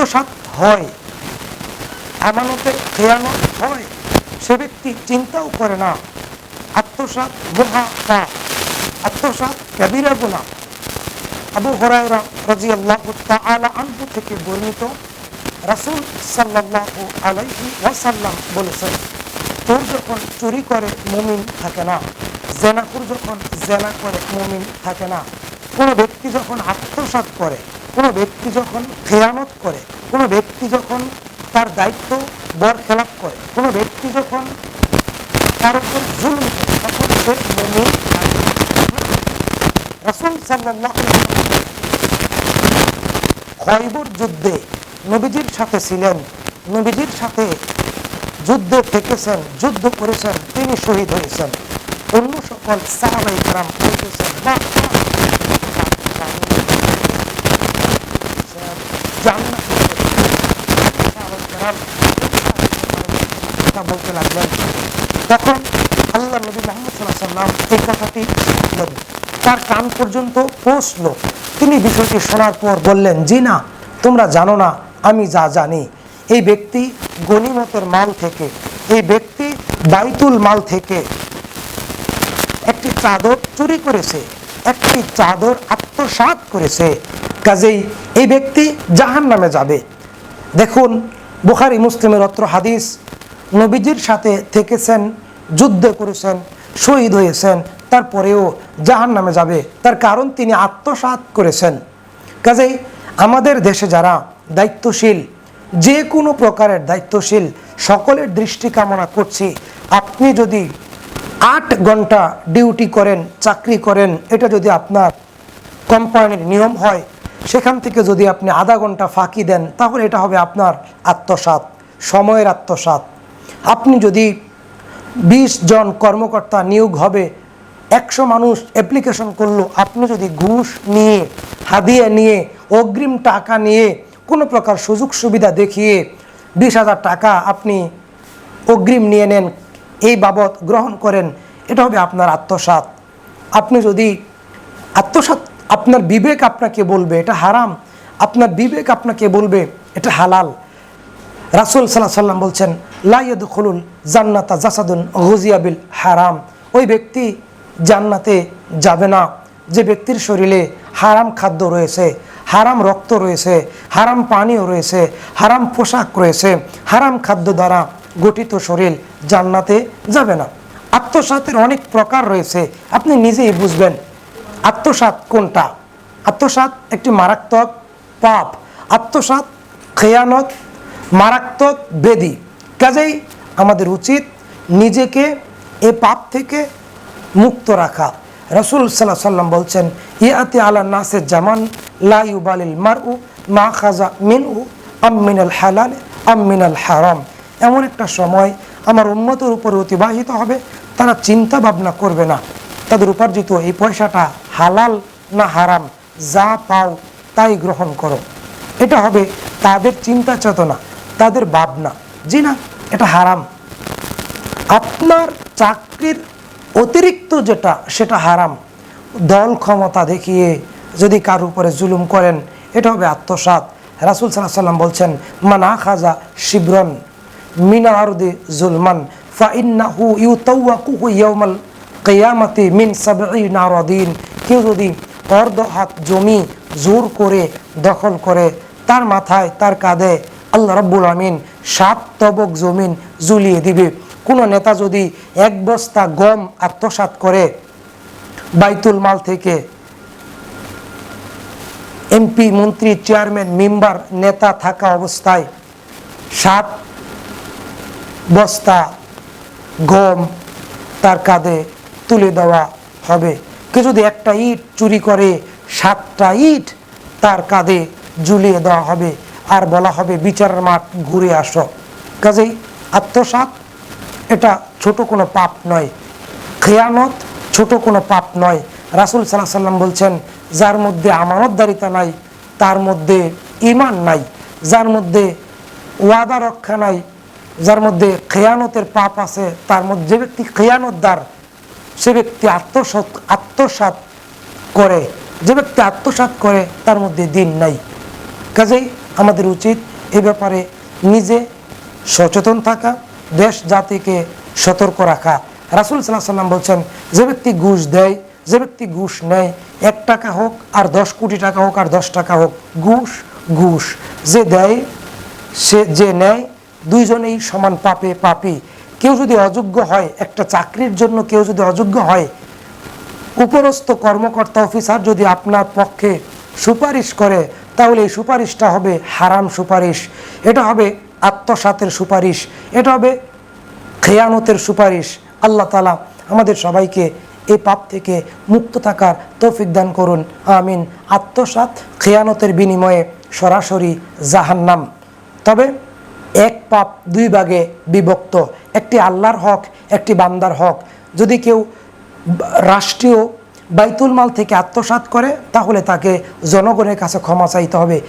আত্মসাত হয়। আমানতে খেয়ানত হয়। সে ব্যক্তি চিন্তাও করে না। আত্মসাত মহা পাপ আত্মসাত কবিরা গুণা। আবু হরাইরা রাজিয়াল্লাহু তাআলা আনহু থেকে বর্ণিত রাসূল সাল্লাল্লাহু আলাইহি ওয়াসাল্লাম বলেছেন চোর যখন চুরি করে মুমিন থাকে না, জেনাকুর যখন জেনা করে মুমিন থাকে না, কোনো ব্যক্তি যখন আত্মসাৎ করে কোনো ব্যক্তি যখন খেয়ানত করে, কোনো ব্যক্তি যখন তার দায়িত্ব বর খেলাপ করে, কোনো ব্যক্তি যখন তার উপর জুলুম তখন সে মুমিন থাকে না। রাসূল খয়বর যুদ্ধে নবীজির সাথে ছিলেন, নবীজির সাথে যুদ্ধে থেকেছেন, যুদ্ধ করেছেন, তিনি শহীদ হয়েছেন অন্য সকল সাহাবাই কারাম বলতেছেন আল্লাহ নবী মোহাম্মদ সাল্লাহ সাল্লাম এই কথাটি শুনলেন তার কান পর্যন্ত পৌঁছলো। তিনি বিষয়টি শোনার পর বললেন, জি না, তোমরা জানো না, আমি যা জানি। এই ব্যক্তি গনিমতের মাল থেকে, এই ব্যক্তি বাইতুল মাল থেকে একটি চাদর চুরি করেছে, একটি চাদর আত্মসাৎ করেছে। কাজেই এই ব্যক্তি জাহান নামে যাবে। দেখুন, বুখারি মুসলিমের অত্র হাদিস, নবীজির সাথে থেকেছেন, যুদ্ধ করেছেন, শহীদ হয়েছেন, তারপরেও জাহান নামে যাবে। তার কারণ তিনি আত্মসাৎ করেছেন। কাজেই আমাদের দেশে যারা দায়িত্বশীল, যে কোনো প্রকারের দায়িত্বশীল, সকলের দৃষ্টি কামনা করছি, আপনি যদি আট ঘণ্টা ডিউটি করেন, চাকরি করেন, এটা যদি আপনার কোম্পানির নিয়ম হয় সেখান থেকে যদি আপনি আধা ঘণ্টা ফাঁকি দেন, তাহলে এটা হবে আপনার আত্মসাৎ, সময়ের আত্মসাৎ। আপনি যদি বিশ জন কর্মকর্তা নিয়োগ হবে, একশো মানুষ অ্যাপ্লিকেশন করল, আপনি যদি ঘুষ নিয়ে, হাদিয়ে নিয়ে, অগ্রিম টাকা নিয়ে কোনো প্রকার সুযোগ সুবিধা দেখিয়ে বিশ হাজার টাকা আপনি অগ্রিম নিয়ে নেন, এই বাবদ গ্রহণ করেন, এটা হবে আপনার আত্মসাৎ। আপনি যদি আত্মসাৎ আপনার বিবেক আপনাকে বলবে, এটা হারাম। আপনার বিবেক আপনাকে বলবে, এটা হালাল। রাসুল সাল্লাহ সাল্লাম বলছেন লাইয়াদ খুলুল জান্নাতা জাসাদুন গজিয়াবিল হারাম। ওই ব্যক্তি জান্নাতে যাবে না। যে ব্যক্তির শরীরে হারাম খাদ্য রয়েছে, হারাম রক্ত রয়েছে, হারাম পানীয় রয়েছে, হারাম পোশাক রয়েছে, হারাম খাদ্য দ্বারা গঠিত শরীর জান্নাতে যাবে না। আত্মসাতের অনেক প্রকার রয়েছে, আপনি নিজেই বুঝবেন। আত্মসাত কোনটা? আত্মসাত একটি মারাত্মক পাপ। আত্মসাত খেয়ানত, মারাত্মক বেদি। কাজেই আমাদের উচিত নিজেকে এ পাপ থেকে মুক্ত রাখা। রসুল সাল্লাহ সাল্লাম বলছেন, ইয়াতে আলা নাসের জামান লা ইউবালিল মার উ মা খাজা মিন উ আমিনাল হালাল আমিনাল হারাম। এমন একটা সময় আমার উন্মতের উপর অতিবাহিত হবে, তারা চিন্তা ভাবনা করবে না। তাদের উপার্জিত এই পয়সাটা হালাল না হারাম, যা পাও তাই গ্রহণ করো। এটা হবে তাদের চিন্তা চেতনা, তাদের ভাবনা। জি না, এটা হারাম। আপনার চাকরির অতিরিক্ত যেটা, সেটা হারাম। দল ক্ষমতা দেখিয়ে যদি কার উপরে জুলুম করেন, এটা হবে আত্মসাৎ। রাসুল সাল্লাহ সাল্লাম বলছেন, মানা খাজা শিবরন মিনা জুলমান ফা ইন্নাহু ইউতাওয়াকুহু ইয়াউমাল কিয়ামাতি মিন রাদিন। কেউ যদি অর্ধ হাত জমি জোর করে দখল করে, তার মাথায়, তার কাঁধে আল্লাহ রব্বুল আমিন সাত তবক জমিন জুলিয়ে দিবে। কোনো নেতা যদি এক বস্তা গম আত্মসাৎ করে বাইতুল মাল থেকে, এমপি, মন্ত্রী, চেয়ারম্যান, মেম্বার, নেতা থাকা অবস্থায় সাত বস্তা গম তার কাঁধে তুলে দেওয়া হবে। কেউ যদি একটা ইট চুরি করে, সাতটা ইট তার কাঁধে ঝুলিয়ে দেওয়া হবে আর বলা হবে, বিচারের মাঠ ঘুরে আসো। কাজেই আত্মসাৎ, এটা ছোট কোনো পাপ নয়। খেয়ানত ছোট কোনো পাপ নয়। রাসুল সাল্লাহ সাল্লাম বলছেন, যার মধ্যে আমানতদারিতা নাই, তার মধ্যে ইমান নাই। যার মধ্যে ওয়াদা রক্ষা নাই, যার মধ্যে খেয়ানতের পাপ আছে, তার মধ্যে যে ব্যক্তি খেয়ানতদার সে ব্যক্তি আত্মসৎ, আত্মসাৎ করে। যে ব্যক্তি আত্মসাৎ করে, তার মধ্যে দিন নাই। কাজেই আমাদের উচিত এ ব্যাপারে নিজে সচেতন থাকা, দেশ জাতিকে সতর্ক রাখা। রাসুল সাল্লাহ সাল্লাম বলছেন, যে ব্যক্তি ঘুষ দেয়, যে ব্যক্তি ঘুষ নেয়, এক টাকা হোক আর দশ কোটি টাকা হোক আর দশ টাকা হোক, ঘুষ ঘুষ। যে দেয়, সে, যে নেয়, দুইজনেই সমান পাপে পাপি। কেউ যদি অযোগ্য হয়, একটা চাকরির জন্য কেউ যদি অযোগ্য হয়, উপরস্থ কর্মকর্তা অফিসার যদি আপনার পক্ষে সুপারিশ করে, তাহলে এই সুপারিশটা হবে হারাম সুপারিশ। এটা হবে আত্মসাতের সুপারিশ, এটা হবে খেয়ানতের সুপারিশ। আল্লাহ তালা আমাদের সবাইকে এই পাপ থেকে মুক্ত থাকার তৌফিক দান করুন। আমিন। আত্মসাত, খেয়ানতের বিনিময়ে সরাসরি জাহান্নাম। তবে এক পাপ দুই ভাগে বিভক্ত। একটি আল্লাহর হক, একটি বান্দার হক। যদি কেউ রাষ্ট্রীয় বাইতুল মাল থেকে আত্মসাত করে, তাহলে তাকে জনগণের কাছে ক্ষমা চাইতে হবে।